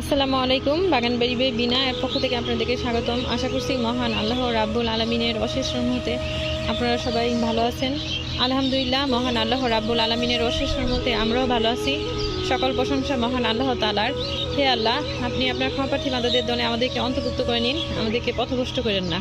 আসসালামু আলাইকুম বাগানবাড়ি বাই বিনা এর পক্ষ থেকে আপনাদেরকে স্বাগতম। আশা করছি মহান আল্লাহ রাব্বুল আলমিনের অশেষ রহমতে আপনারা সবাই ভালো আছেন। আলহামদুলিল্লাহ, মহান আল্লাহ রাব্বুল আলমিনের অশেষ রহমতে আমরাও ভালো আছি। সকল প্রশংসা মহান আল্লাহ তালার হে আল্লাহ, আপনি আপনার ক্ষমাপ্রার্থী মাদাদের দলে আমাদেরকে অন্তর্ভুক্ত করে নিন, আমাদেরকে পথভ্রষ্ট করেন না।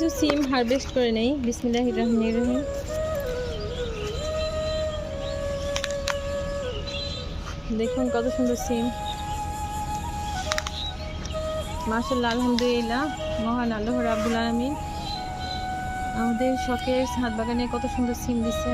কিছু সিম হারভেস্ট করে নেই। বিসমিল্লাহ রহমান রহিম। দেখুন কত সুন্দর সিম। মাসাল্লাহ আলহামদুলিল্লাহ, মহান আল্লাহ রাবুল আলমিন। আমাদের শখের ছাদ বাগানে কত সুন্দর সিম দিচ্ছে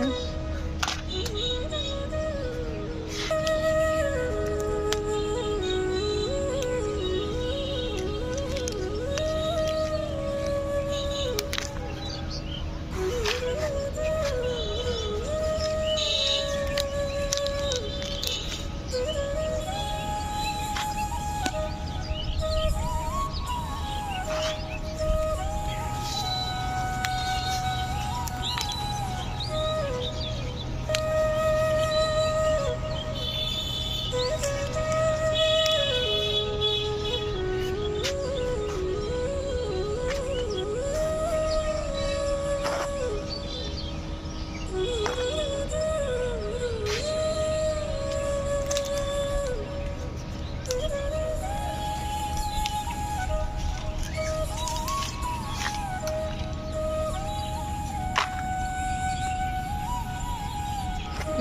Oh,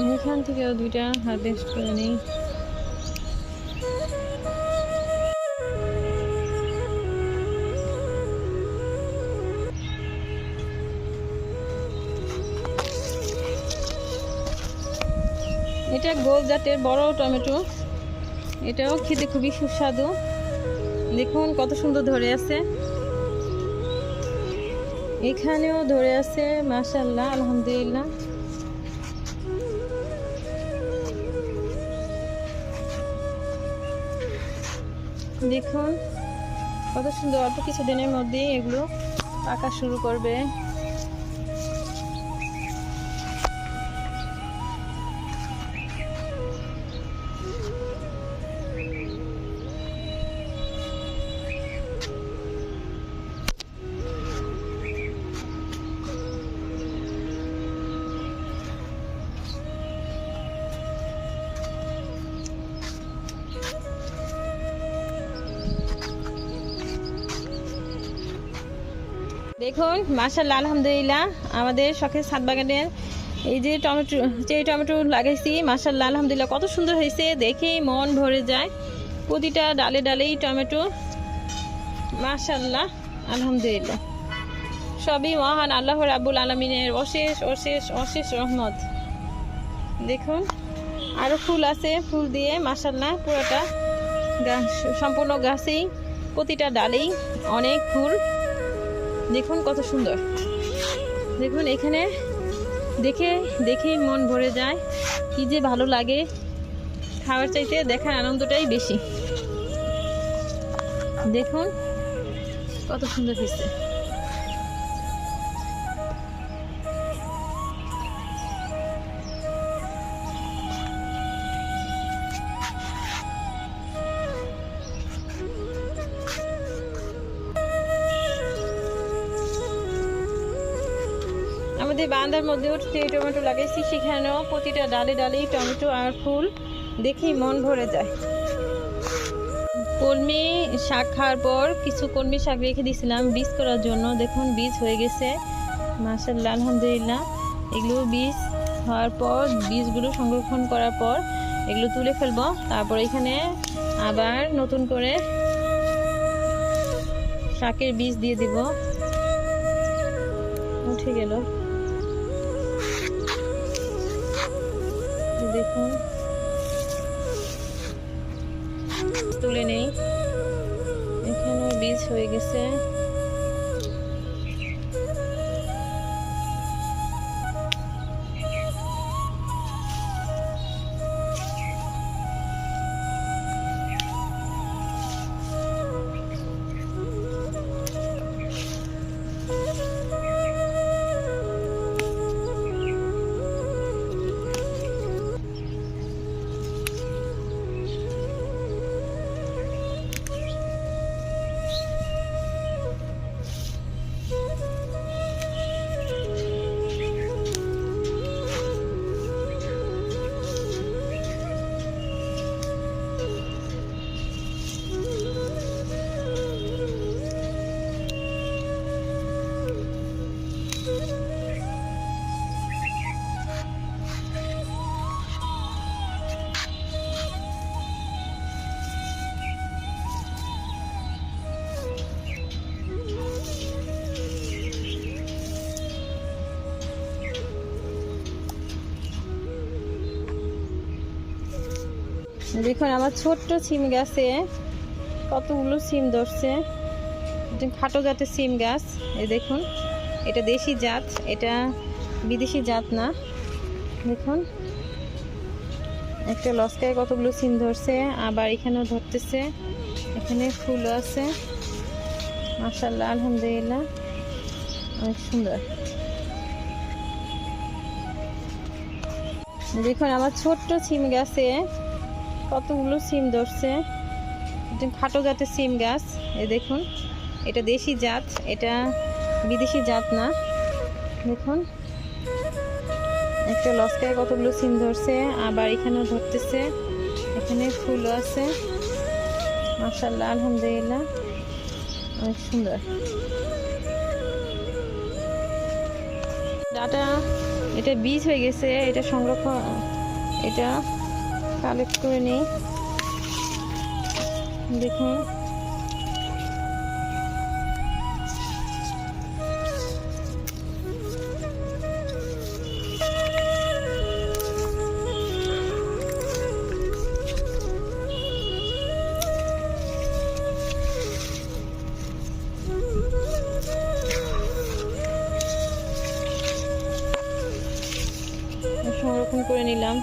এখান থেকেও দুইটা হারভেস্ট করে নিই। এটা গোল জাতের বড় টমেটো। এটাও খেতে খুবই সুস্বাদু। দেখুন কত সুন্দর ধরে আছে। এখানেও ধরে আছে মাশাল্লাহ আলহামদুলিল্লাহ। দেখুন কত সুন্দর অল্প কিছুদিনের মধ্যেই এগুলো পাকা শুরু করবে। দেখুন মাশাল্লাহ আলহামদুলিল্লাহ। আমাদের শখের ছাদ বাগানের এই যে টমেটো যে টমেটো লাগাইছি মাশাল্লাহ আলহামদুলিল্লাহ, কত সুন্দর হয়েছে। দেখেই মন ভরে যায়। প্রতিটা ডালে ডালেই টমেটো। মাশাল্লাহ আলহামদুলিল্লাহ। সবই মহান আল্লাহ রাবুল আলমিনের অশেষ অশেষ অশেষ রহমত। দেখুন আরও ফুল আছে, ফুল দিয়ে মাশাল্লাহ পুরোটা গাছ, সম্পূর্ণ গাছেই, প্রতিটা ডালেই অনেক ফুল। দেখুন কত সুন্দর। দেখুন এখানে দেখে দেখেই মন ভরে যায়। কি যে ভালো লাগে। খাওয়ার চাইতে দেখার আনন্দটাই বেশি। দেখুন কত সুন্দর হয়েছে। আমাদের বান্দার মধ্যেও টমেটো লাগাইছি, সেখানেও প্রতিটা ডালে ডালেই টমেটো আর ফুল দেখি মন ভরে যায়। কলমি শাক খাওয়ার পর কিছু কলমি শাক রেখে দিয়েছিলাম বীজ করার জন্য। দেখুন, বীজ হয়ে গেছে। মাসাল্লাহ আলহামদুলিল্লাহ। এগুলো বীজ হওয়ার পর, বীজগুলো সংরক্ষণ করার পর এগুলো তুলে ফেলব। তারপর এখানে আবার নতুন করে শাকের বীজ দিয়ে দিব। উঠে গেল। দেখুন দেখুন, আমার ছোট্ট সিম গাছে কতগুলো সিম ধরছে। খাটো জাতের সিম গাছ। এই দেখুন, এটা দেশি জাত, এটা বিদেশি জাত না। দেখুন, একটা লস্কায় কতগুলো সিম ধরছে, আবার এখানেও ধরতেছে। এখানে ফুলও আছে। মাসাল্লাহ আলহামদুলিল্লাহ, অনেক সুন্দর। দেখুন, আমার ছোট্ট সিম গাছে কতগুলো সিম ধরছে? খাটো জাতের সিম গাছ। এ দেখুন, এটা দেশি জাত, এটা বিদেশি জাত না। দেখুন, একটা লস্কায় কতগুলো সিম ধরছে, আবার এখানেও ধরতেছে। এখানে ফুলও আছে। মাসাল্লাহ আলহামদুলিল্লাহ। অনেক সুন্দর। ডাটা, এটা বীজ হয়ে গেছে, এটা সংরক্ষণ, এটা কালেক্ট করে নিই। দেখুন। সংরক্ষণ করে নিলাম।